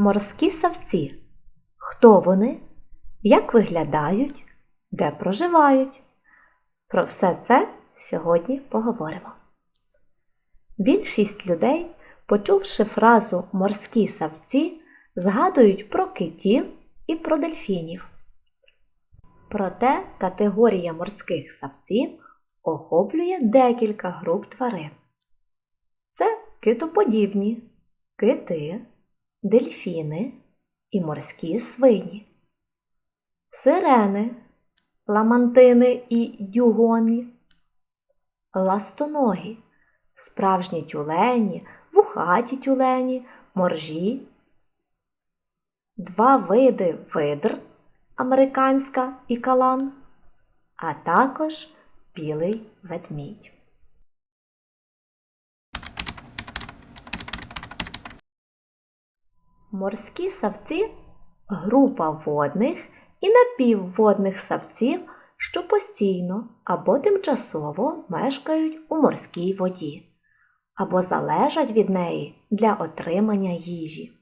Морські савці. Хто вони? Як виглядають? Де проживають? Про все це сьогодні поговоримо. Більшість людей, почувши фразу морські савці, згадують про китів і про дельфінів. Проте категорія морських савців охоплює декілька груп тварин. Це китоподібні, кити, дельфіни і морські свині, сирени, ламантини і дюгони, ластоногі, справжні тюлені, вухаті тюлені, моржі, два види видр американська і калан, а також білий ведмідь. Морські савці група водних і напівводних савців, що постійно або тимчасово мешкають у морській воді, або залежать від неї для отримання їжі.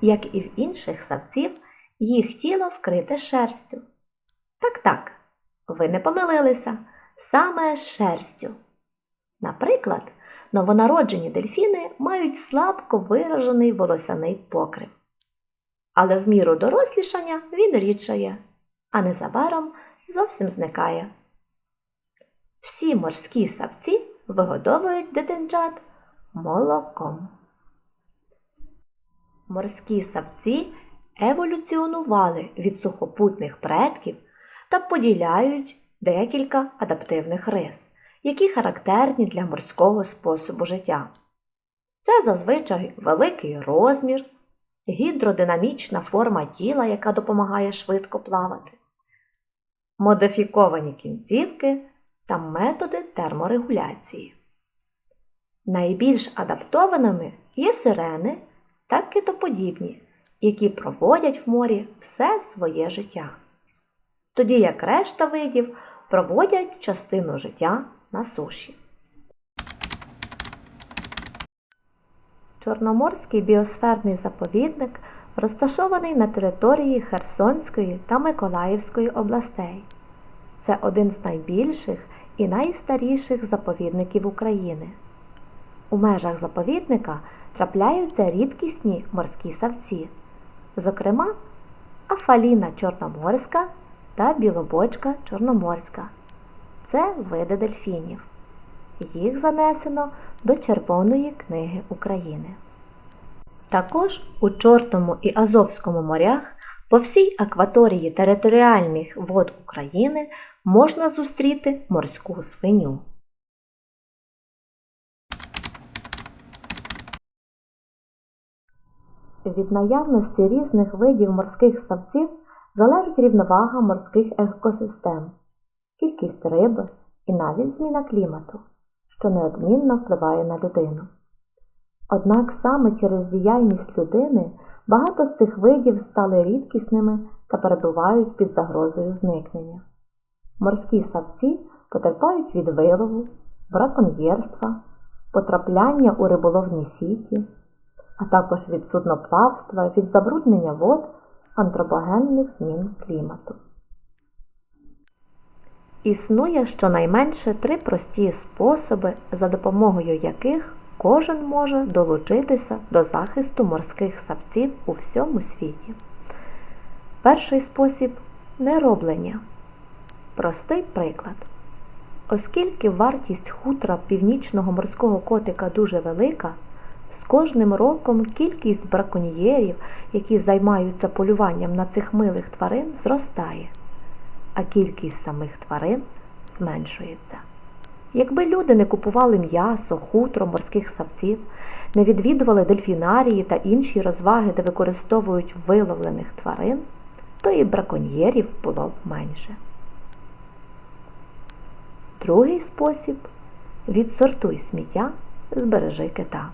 Як і в інших савців, їх тіло вкрите шерстю. Так так, ви не помилилися саме шерстю. Наприклад, новонароджені дельфіни мають слабко виражений волосяний покрив. Але в міру дорослішання він рідшає, а незабаром зовсім зникає. Всі морські савці вигодовують дитинчат молоком. Морські савці еволюціонували від сухопутних предків та поділяють декілька адаптивних рис, які характерні для морського способу життя. Це зазвичай великий розмір, гідродинамічна форма тіла, яка допомагає швидко плавати, модифіковані кінцівки та методи терморегуляції. Найбільш адаптованими є сирени та китоподібні, які проводять в морі все своє життя. Тоді як решта видів проводять частину життя на суші. Чорноморський біосферний заповідник розташований на території Херсонської та Миколаївської областей. Це один з найбільших і найстаріших заповідників України. У межах заповідника трапляються рідкісні морські савці, зокрема, афаліна чорноморська та білобочка чорноморська. Це види дельфінів. Їх занесено до Червоної книги України. Також у Чортому і Азовському морях по всій акваторії територіальних вод України можна зустріти морську свиню. Від наявності різних видів морських савців залежить рівновага морських екосистем, кількість риби і навіть зміна клімату, що неодмінно впливає на людину. Однак саме через діяльність людини багато з цих видів стали рідкісними та перебувають під загрозою зникнення. Морські савці потерпають від вилову, браконьєрства, потрапляння у риболовні сіті, а також від судноплавства, від забруднення вод, антропогенних змін клімату. Існує щонайменше три прості способи, за допомогою яких кожен може долучитися до захисту морських савців у всьому світі. Перший спосіб нероблення. Простий приклад. Оскільки вартість хутра північного морського котика дуже велика, з кожним роком кількість браконьєрів, які займаються полюванням на цих милих тварин, зростає, а кількість самих тварин зменшується. Якби люди не купували м'ясо, хутро морських савців, не відвідували дельфінарії та інші розваги, де використовують виловлених тварин, то і браконьєрів було б менше. Другий спосіб відсортуй сміття, збережи кита.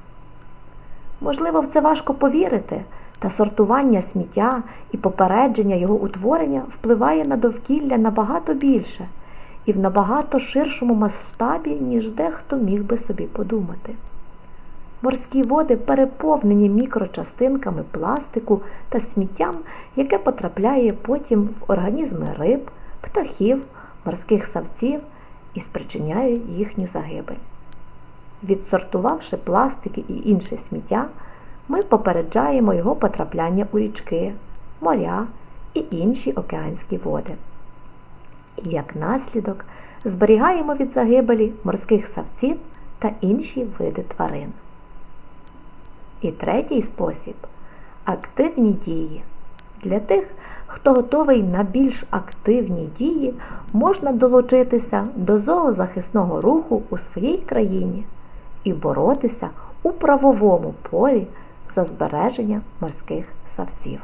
Можливо, в це важко повірити, та сортування сміття і попередження його утворення впливає на довкілля набагато більше і в набагато ширшому масштабі, ніж дехто міг би собі подумати. Морські води переповнені мікрочастинками пластику та сміттям, яке потрапляє потім в організми риб, птахів, морських савців і спричиняє їхню загибель. Відсортувавши пластики і інше сміття, ми попереджаємо його потрапляння у річки, моря і інші океанські води. І як наслідок зберігаємо від загибелі морських савців та інші види тварин. І третій спосіб активні дії. Для тих, хто готовий на більш активні дії, можна долучитися до зоозахисного руху у своїй країні і боротися у правовому полі за збереження морських савців.